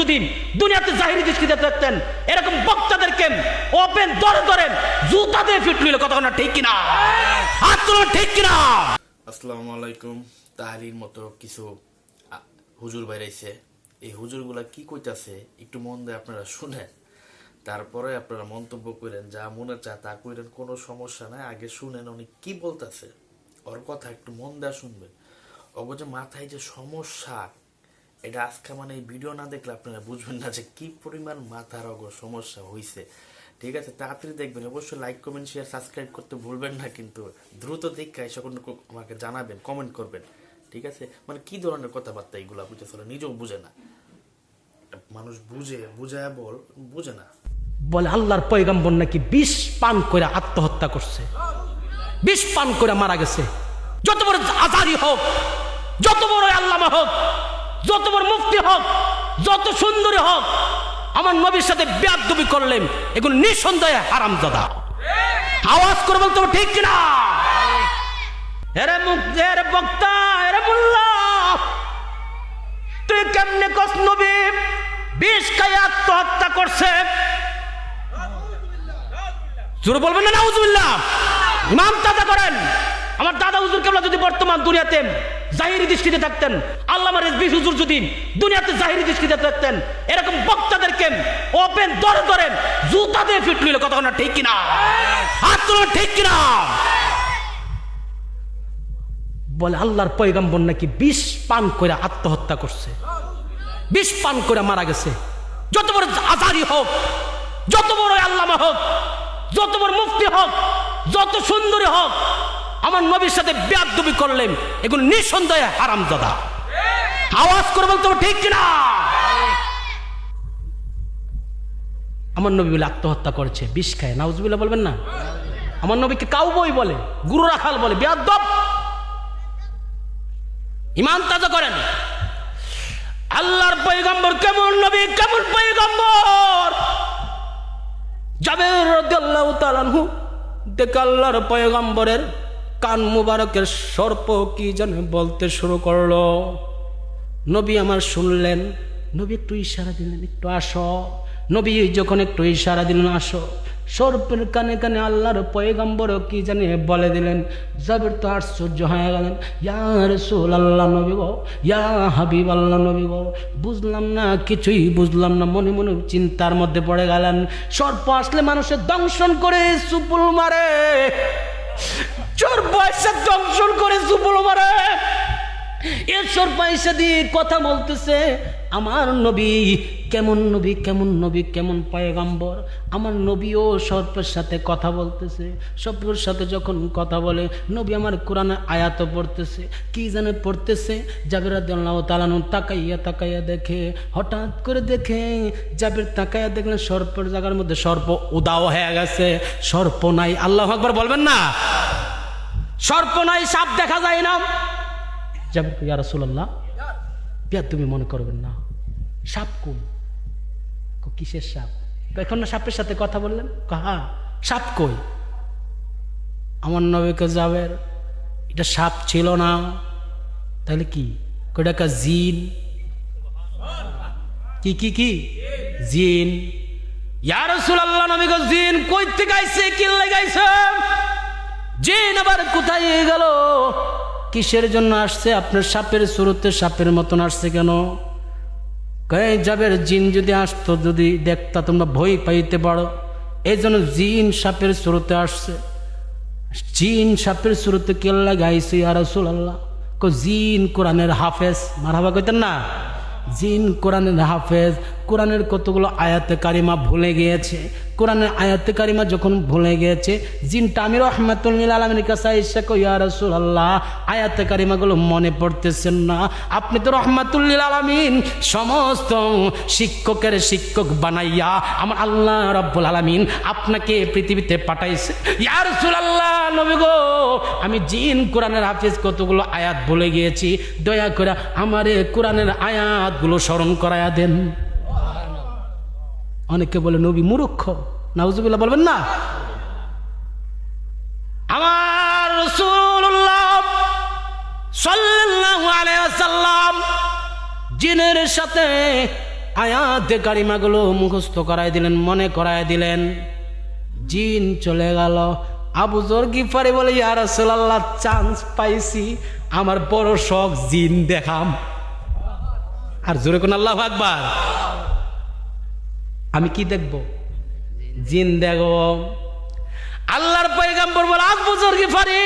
যদি দুনিয়াতে জাহিরি দৃষ্টিতে থাকতেন এরকম বক্তাদেরকে ওপেন ধরে ধরে জুতা দিয়ে ফিট লইলে কতক্ষণ ঠিক কিনা? হাত ঠিক কিনা? আসসালামু আলাইকুম। তাহারির মতো কিছু হুজুর বাইরাইছে। এই হুজুরগুলা কি কইতাছে, একটু মন দিয়ে আপনারা শুনেন। তারপরে আপনারা মন্তব্য করেন, যা মনে চায় তা কইরেন, কোনো সমস্যা নাই, আগে শুনেন উনি কি বলতাছে। ওর কথা একটু মন দেওয়া শুনবেন। অগ যে মাথায় যে সমস্যা এটা আজকে মানে এই ভিডিও না দেখলে আপনারা বুঝবেন না যে কি পরিমাণ মাথার অগ সমস্যা হয়েছে ঠিক আছে, তাড়াতাড়ি দেখবেন। অবশ্যই লাইক কমেন্ট শেয়ার সাবস্ক্রাইব করতে ভুলবেন না কিন্তু দ্রুত দেখে এসে আমাকে জানাবেন কমেন্ট করবেন। ঠিক আছে? মানে কি ধরনের কথাবার্তা এইগুলা বুঝতে চলে নিজেও বুঝে না। মানুষ বুঝে, বুঝায় বল, বুঝে না। বলে আল্লাহর পয়গাম্বর নাকি বিষ পান করে আত্মহত্যা করছে। বিষ পান করে মারা গেছে। যত বড় আজারি হোক, যত বড় আল্লামা হোক যত বড় মুফতি হোক, যত সুন্দরী হোক, আমার নবীর সাথে বেয়াদবি করলেন, এগুলো নিঃসন্দেহে হারাম দাদা আওয়াজ করে বলতে ঠিক কিনা? এরে মুক্তি এরে বক্তা মোল্লা, তুই কেমনে কস নবী? বিষ খাই আত্মহত্যা করছে। জোরে বলবেন না, নাউজুবিল্লাহ। ইমাম তাজা করেন। আমার দাদা হুজুর কেবলা যদি বর্তমান দুনিয়াতে জাহিরি দৃষ্টিতে থাকতেন আল্লামা রেজবি হুজুর যদি দুনিয়াতে জাহিরি দৃষ্টিতে থাকতেন এরকম বক্তাদেরকে ওপেন জুতা দিয়ে কতক্ষণ ঠিক কিনা? হাত ঠিক কিনা? বলে, আল্লাহর পয়গাম্বর নাকি বিষ পান করে আত্মহত্যা করছে। বিষ পান করে মারা গেছে। যত বড় আজারি হোক, যত বড় আল্লামা হোক, যত বড় মুফতি হোক, যত সুন্দরী হোক, আমার নবীর সাথে বেয়াদবি করলেন, এগুলো নিঃসন্দেহে হারাম দাদা আওয়াজ করে বলতে ঠিক কিনা? আমার নবী বলে আত্মহত্যা করেছে, বিষ খায় নাউজবিল্লা বলবেন না? আমার নবীকে কাউবই বলে, গুরু রাখাল বলে, বেয়াদব। ইমান তাজা করেন। আল্লাহর পয়গম্বর কেমন নবী, কেমন পয়গম্বর? জাবের রাদিয়াল্লাহু তাআলা আনহু, দেখে আল্লাহর পয়গম্বরের কান মুবারকের সর্প কি জানে বলতে শুরু করল। নবী আমার শুনলেন, নবী একটু ইশারা দিলেন, একটু আসো। নবী যখন একটু ইশারা দিলেন, আসো। সর্পের কানে কানে আল্লাহর পয়গম্বর কি জানে বলে দিলেন, জাবের তো আশ্চর্য হয়ে গেলেন। ইয়ার রসুল আল্লাহ নবী গো, ইয়া হাবিব আল্লাহ নবী গো। বুঝলাম না, কিছুই বুঝলাম না, মনে মনে চিন্তার মধ্যে পড়ে গেলেন। সর্প আসলে মানুষের দংশন করে সুপুল মারে। চোর বয়সে দংশন করে সুপুল মারে। এরশোর পয়সা দিয়ে কথা বলতেছে, আমার নবী কেমন নবী কেমন নবী, কেমন পয়গাম্বর? আমার নবীও সর্পের সাথে কথা বলতেছে সর্পের সাথে যখন কথা বলে, নবী আমার কোরআনে আয়াত পড়তেছে, কি জানে পড়তেছে? জাবের আল্লাহ তালানু তাকাইয়া তাকাইয়া দেখে, হঠাৎ করে দেখে, জাবের তাকাইয়া দেখলেন সর্পের জায়গার মধ্যে সর্প উদাও হয়ে গেছে, সর্প নাই, আল্লাহ আকবর বলবেন না? সর্প নাই, সাপ দেখা যায় না। যাবে ইয়া রাসূলুল্লাহ। বিয়া তুমি মনে করবেন না। সাপ কোন? কিসের সাপ? এখন না সাপের সাথে কথা বললেন? হ্যাঁ সাপ কই? আমার নবীকে যাবের এটা সাপ ছিল না। তাহলে কি? কইটা জিন? কি কি কি? জিন। ইয়া রাসূলুল্লাহ, নবী জিন কই থেকে আইছে? কি লাগাইছে জিন আবার কোথায় গেল? কিসের জন্য আসছে? আপনার সাপের শুরুতে সাপের মতন আসছে কেন? কয়ে যাবের জিন যদি আসতো, যদি দেখতা তোমরা ভয় পাইতে পারো। এই জন্য জিন সাপের শুরুতে আসছে। জিন সাপের শুরুতে কেল্লা গাইছে আর আল্লাহ জিন কোরআনের হাফেজ। মারহাবা কইতেন না? জিন কোরআনের হাফেজ। কোরআনের কতগুলো আয়াতে কারিমা ভুলে গিয়েছে? কোরআনের আয়াতে কারিমা যখন ভুলে গিয়েছে, জিনটা আমি রহমাতুল্লিল আলমের কাছে এসে কই ইয়া রাসূলুল্লাহ, আয়াতে কারিমাগুলো মনে পড়তেছেন না। আপনি তো রহমাতুল্লিল আলামিন, সমস্ত শিক্ষকের শিক্ষক বানাইয়া আমার আল্লাহ রব্বুল আলামিন আপনাকে পৃথিবীতে পাঠাইছে। ইয়া রাসূলুল্লাহ, নবী গো, আমি জিন কোরআনের হাফিজ কতগুলো আয়াত ভুলে গিয়েছি। দয়া করে আমারে কোরআনের আয়াতগুলো স্মরণ করায়া দেন। অনেকে বলে, নবী মূর্খ। নাউজুবিল্লাহ বলবেন, না। আমার ওয়াসাল্লাম জিনের সাথে আয়াতে কারিমাগুলো মুখস্থ করাই দিলেন, মনে করাই দিলেন। জিন চলে গেল। আবু জর গিফারি বলে ইয়ার আল্লাহ চান্স পাইছি। আমার বড় শখ জিন দেখাম। আর জোরে কোন আল্লাহ আকবার? আমি কি দেখব? জিন দেখব আল্লাহর পয়গাম্বর বলে আজ বছর গিফারি